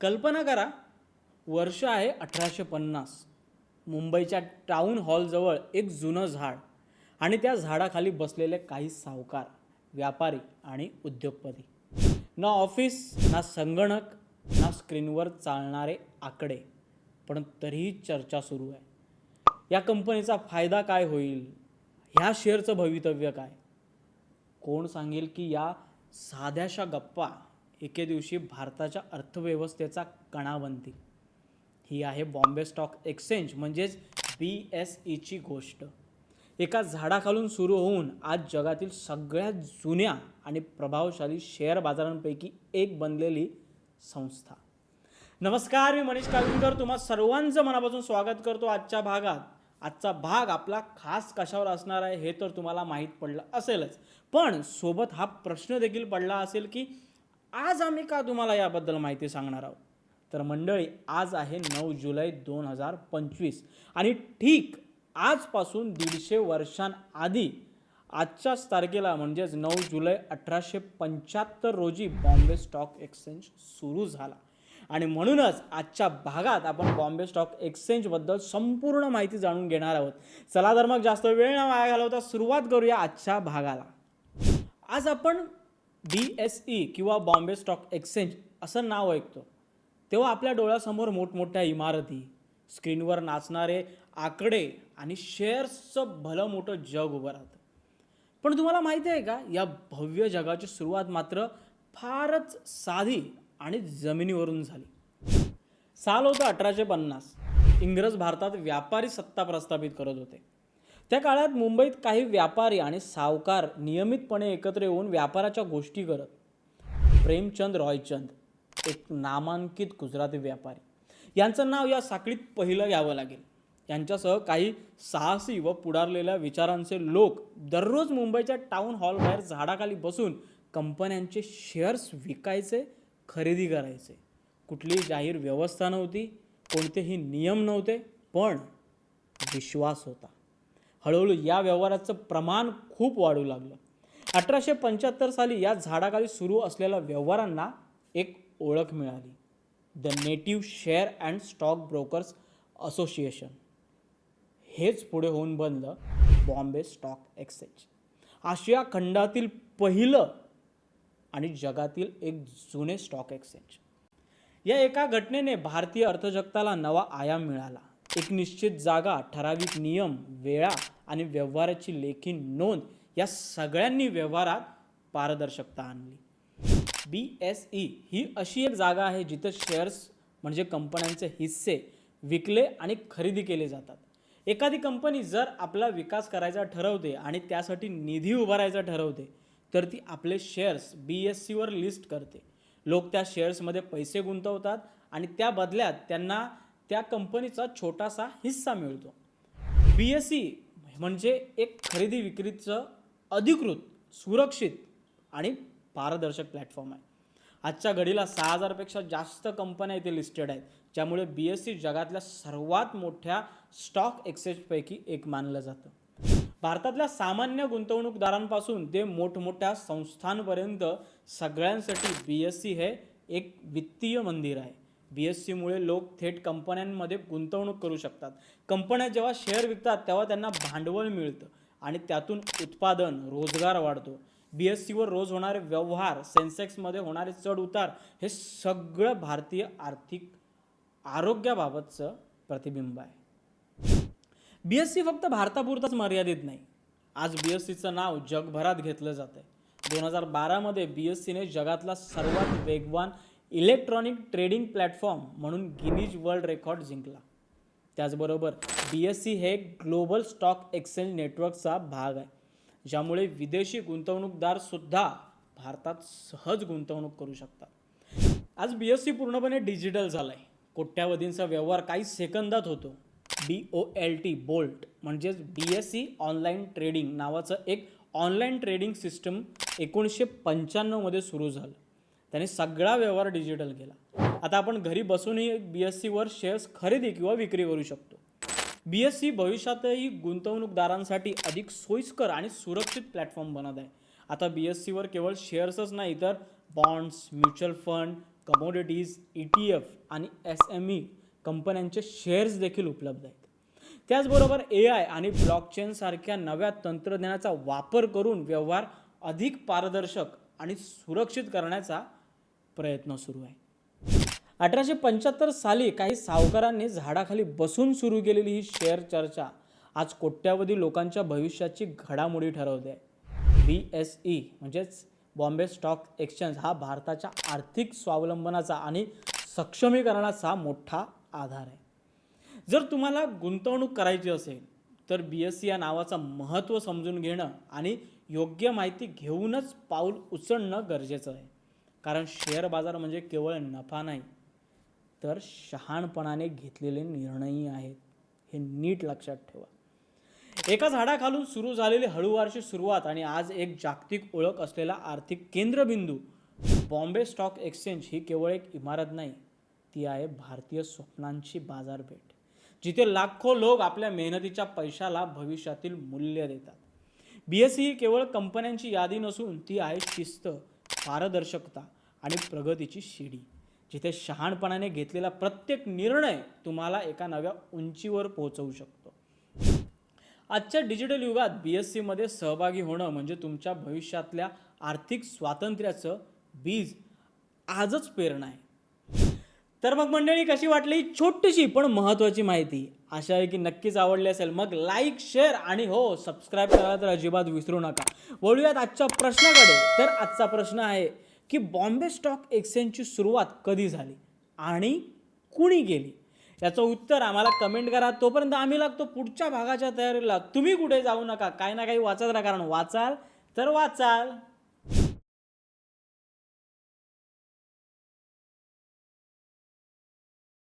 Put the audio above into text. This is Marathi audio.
कल्पना करा वर्ष आहे अठराशे पन्नास. मुंबईच्या टाऊन हॉलजवळ एक जुनं झाड आणि त्या झाडाखाली बसलेले काही सावकार व्यापारी आणि उद्योगपती. ना ऑफिस ना संगणक ना स्क्रीनवर चालणारे आकडे पण तरीही चर्चा सुरू आहे. या कंपनीचा फायदा काय होईल? ह्या शेअरचं भवितव्य काय? कोण सांगेल की या साध्याशा गप्पा एके दिवशी भारताच्या अर्थव्यवस्थेचा कणा बनतील ही आहे बॉम्बे स्टॉक एक्सचेंज म्हणजेच बी एस ईची गोष्ट. एका झाडाखालून सुरू होऊन आज जगातील सगळ्यात जुन्या आणि प्रभावशाली शेअर बाजारांपैकी एक बनलेली संस्था. नमस्कार मी मनीष काविंकर तुम्हा सर्वांचं मनापासून स्वागत करतो आजच्या भागात. आजचा भाग आपला खास कशावर असणार आहे हे तर तुम्हाला माहीत पडलं असेलच. पण सोबत हा प्रश्न देखील पडला असेल की आज आम्ही का तुम्हाला याबद्दल माहिती सांगणार आहोत? तर मंडळी आज आहे नऊ जुलै दोन हजार पंचवीस आणि ठीक आजपासून दीडशे वर्षांआधी आजच्याच तारखेला म्हणजेच नऊ जुलै अठराशे पंच्याहत्तर रोजी बॉम्बे स्टॉक एक्सचेंज सुरू झाला. आणि म्हणूनच आजच्या भागात आपण बॉम्बे स्टॉक एक्सचेंजबद्दल संपूर्ण माहिती जाणून घेणार आहोत. चला तर मग जास्त वेळ न वाया घालवता सुरुवात करूया आजच्या भागाला. आज आपण बी एस ई किंवा बॉम्बे स्टॉक एक्सचेंज असं नाव ऐकतो. तेव्हा आपल्या डोळ्यासमोर मोठमोठ्या इमारती स्क्रीनवर नाचणारे आकडे आणि शेअर्सचं भलं मोठं जग उभं राहतं. पण तुम्हाला माहिती आहे का या भव्य जगाची सुरुवात मात्र फारच साधी आणि जमिनीवरून झाली. साल होतं अठराशे पन्नास. इंग्रज भारतात व्यापारी सत्ता प्रस्थापित करत होते. त्या काळात मुंबईत काही व्यापारी आणि सावकार नियमितपणे एकत्र येऊन व्यापाराच्या गोष्टी करत. प्रेमचंद रॉयचंद एक नामांकित गुजराती व्यापारी. यांचं नाव या साखळीत पहिलं घ्यावं लागेल. यांच्यासह काही साहसी व पुढारलेल्या विचारांचे लोक दररोज मुंबईच्या टाऊन हॉलबाहेर झाडाखाली बसून कंपन्यांचे शेअर्स विकायचे खरेदी करायचे. कुठलीही जाहीर व्यवस्था नव्हती कोणतेही नियम नव्हते पण विश्वास होता. हळूहळू या व्यवहाराचं प्रमाण खूप वाढू लागलं. अठराशे पंच्याहत्तर साली या झाडाखाली सुरू असलेल्या व्यवहारांना एक ओळख मिळाली. The native share and stock brokers association हेच पुढे होऊन बनलं बॉम्बे स्टॉक एक्सचेंज. आशिया खंडातील पहिलं आणि जगातील एक जुने स्टॉक एक्सचेंज. या एका घटनेने भारतीय अर्थजगताला नवा आयाम मिळाला. एक निश्चित जागा ठराविक नियम वेळा आणि व्यवहाराची लेखी नोंद या सगळ्यांनी व्यवहारात पारदर्शकता आणली. बी एस ई ही अशी एक जागा आहे जिथं शेअर्स म्हणजे कंपन्यांचे हिस्से विकले आणि खरेदी केले जातात. एखादी कंपनी जर आपला विकास करायचा ठरवते आणि त्यासाठी निधी उभारायचा ठरवते तर ती आपले शेअर्स बी एस सीवर लिस्ट करते. लोक त्या शेअर्समध्ये पैसे गुंतवतात आणि त्या बदल्यात त्यांना त्या कंपनीचा छोटासा हिस्सा मिळतो. बी एस सी म्हणजे एक खरेदी विक्रीचं अधिकृत सुरक्षित आणि पारदर्शक प्लॅटफॉर्म आहे. आजच्या घडीला सहा हजारपेक्षा जास्त कंपन्या इथे लिस्टेड आहेत ज्यामुळे बी एस सी जगातल्या सर्वात मोठ्या स्टॉक एक्सचेंजपैकी एक मानलं जातं. भारतातल्या सामान्य गुंतवणूकदारांपासून ते मोठमोठ्या संस्थांपर्यंत सगळ्यांसाठी बी एस सी हे एक वित्तीय मंदिर आहे. बी एस सीमुळे लोक थेट कंपन्यांमध्ये गुंतवणूक करू शकतात. कंपन्या जेव्हा शेअर विकतात तेव्हा त्यांना भांडवल मिळतं आणि त्यातून उत्पादन रोजगार वाढतो. बी एस सीवर रोज होणारे व्यवहार सेन्सेक्समध्ये होणारे चढ उतार हे सगळं भारतीय आर्थिक आरोग्याबाबतचं प्रतिबिंब आहे. बी एस सी फक्त भारतापुरताच मर्यादित नाही. आज बी एस सीचं नाव जगभरात घेतलं जातं आहे दोन हजार बारामध्ये बी एस सीने जगातला सर्वात वेगवान इलेक्ट्रॉनिक ट्रेडिंग प्लॅटफॉर्म म्हणून गिनीज वर्ल्ड रेकॉर्ड जिंकला. त्याचबरोबर बी एस सी हे ग्लोबल स्टॉक एक्सचेंज नेटवर्कचा भाग आहे ज्यामुळे विदेशी गुंतवणूकदारसुद्धा भारतात सहज गुंतवणूक करू शकतात. आज बी एस सी पूर्णपणे डिजिटल झालं आहे कोट्यावधींचा व्यवहार काही सेकंदात होतो. B O L T bolt म्हणजेच B S C online trading नावाचं एक ऑनलाईन ट्रेडिंग सिस्टम एकोणीसशे पंच्याण्णवमध्ये सुरू झालं. त्याने सगळा व्यवहार डिजिटल केला. आता आपण घरी बसूनही बी एस सीवर शेअर्स खरेदी किंवा विक्री करू शकतो. बी एस सी भविष्यातही गुंतवणूकदारांसाठी अधिक सोयीस्कर आणि सुरक्षित प्लॅटफॉर्म बनत आहे. आता बी एस सीवर केवळ शेअर्सच नाही तर bonds mutual fund commodities E T F आणि एस एम ई कंपन्यांचे शेअर्स देखील उपलब्ध आहेत. त्याचबरोबर ए आय आणि ब्लॉकचेनसारख्या नव्या तंत्रज्ञानाचा वापर करून व्यवहार अधिक पारदर्शक आणि सुरक्षित करण्याचा प्रयत्न सुरू आहे. अठराशे पंच्याहत्तर साली काही सावकारांनी झाडाखाली बसून सुरू केलेली ही शेअर चर्चा आज कोट्यावधी लोकांच्या भविष्याची घडामोडी ठरवते. बी एस ई म्हणजेच बॉम्बे स्टॉक एक्सचेंज हा भारताच्या आर्थिक स्वावलंबनाचा आणि सक्षमीकरणाचा मोठा आधार आहे. जर तुम्हाला गुंतवणूक करायची असेल तर बी एस सी या नावाचं महत्त्व समजून घेणं आणि योग्य माहिती घेऊनच पाऊल उचलणं गरजेचं आहे. कारण शेअर बाजार म्हणजे केवळ नफा नाही तर शहाणपणाने घेतलेले निर्णयही आहेत. हे नीट लक्षात ठेवा. एका झाडाखालून सुरू झालेली हळूवारची सुरुवात आणि आज एक जागतिक ओळख असलेला आर्थिक केंद्रबिंदू बॉम्बे स्टॉक एक्सचेंज ही केवळ एक इमारत नाही ती आहे भारतीय स्वप्नांची बाजारपेठ जिथे लाखो लोक आपल्या मेहनतीच्या पैशाला भविष्यातील मूल्य देतात. बी एस सी ही केवळ कंपन्यांची यादी नसून ती आहे शिस्त पारदर्शकता आणि प्रगतीची शिडी. जिथे शहाणपणाने घेतलेला प्रत्येक निर्णय तुम्हाला एका नव्या उंचीवर पोहोचवू शकतो. आजच्या डिजिटल युगात बी एस सीमध्ये सहभागी होणं म्हणजे तुमच्या भविष्यातल्या आर्थिक स्वातंत्र्याचं बीज आजच पेरणं आहे. तर मग मंडळी कशी वाटली? छोटीशी पण महत्त्वाची माहिती. आशा आहे की नक्कीच आवडली असेल. मग लाईक शेअर आणि हो सबस्क्राईब करायला तर अजिबात विसरू नका. वळूयात आजच्या प्रश्नाकडे. तर आजचा प्रश्न आहे की बॉम्बे स्टॉक एक्सचेंजची सुरुवात कधी झाली आणि कुणी केली? याचं उत्तर आम्हाला कमेंट करा. तोपर्यंत आम्ही लागतो पुढच्या भागाच्या तयारीला. तुम्ही कुठे जाऊ नका. काही ना काही वाचत राहा कारण वाचाल तर वाचाल.